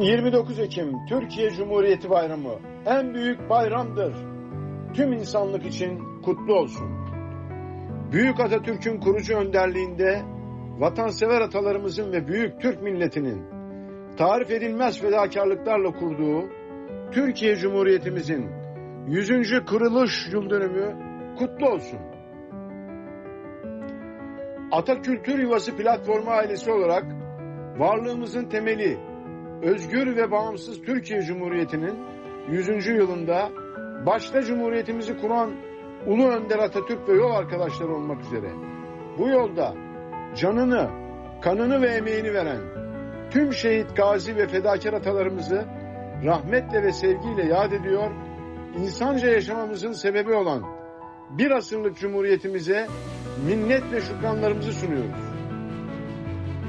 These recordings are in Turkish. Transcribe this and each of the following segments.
29 Ekim Türkiye Cumhuriyeti Bayramı en büyük bayramdır. Tüm insanlık için kutlu olsun. Büyük Atatürk'ün kurucu önderliğinde vatansever atalarımızın ve büyük Türk milletinin tarif edilmez fedakarlıklarla kurduğu Türkiye Cumhuriyetimizin 100. kuruluş yıl dönümü kutlu olsun. Ata Kültür Yuvası platformu ailesi olarak varlığımızın temeli özgür ve bağımsız Türkiye Cumhuriyeti'nin 100. yılında başta Cumhuriyetimizi kuran Ulu Önder Atatürk ve yol arkadaşları olmak üzere bu yolda canını, kanını ve emeğini veren tüm şehit gazi ve fedakar atalarımızı rahmetle ve sevgiyle yad ediyor, insanca yaşamamızın sebebi olan bir asırlık cumhuriyetimize minnet ve şükranlarımızı sunuyoruz.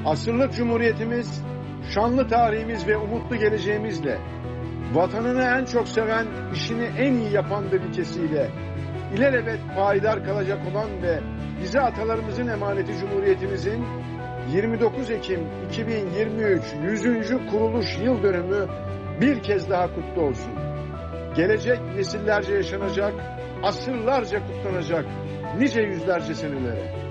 Asırlık cumhuriyetimiz, şanlı tarihimiz ve umutlu geleceğimizle, vatanını en çok seven, işini en iyi yapan bir ülkesiyle, ilelebet payidar kalacak olan ve bize atalarımızın emaneti Cumhuriyetimizin 29 Ekim 2023 100. kuruluş yıl dönümü bir kez daha kutlu olsun. Gelecek nesillerce yaşanacak, asırlarca kutlanacak nice yüzlerce senelere.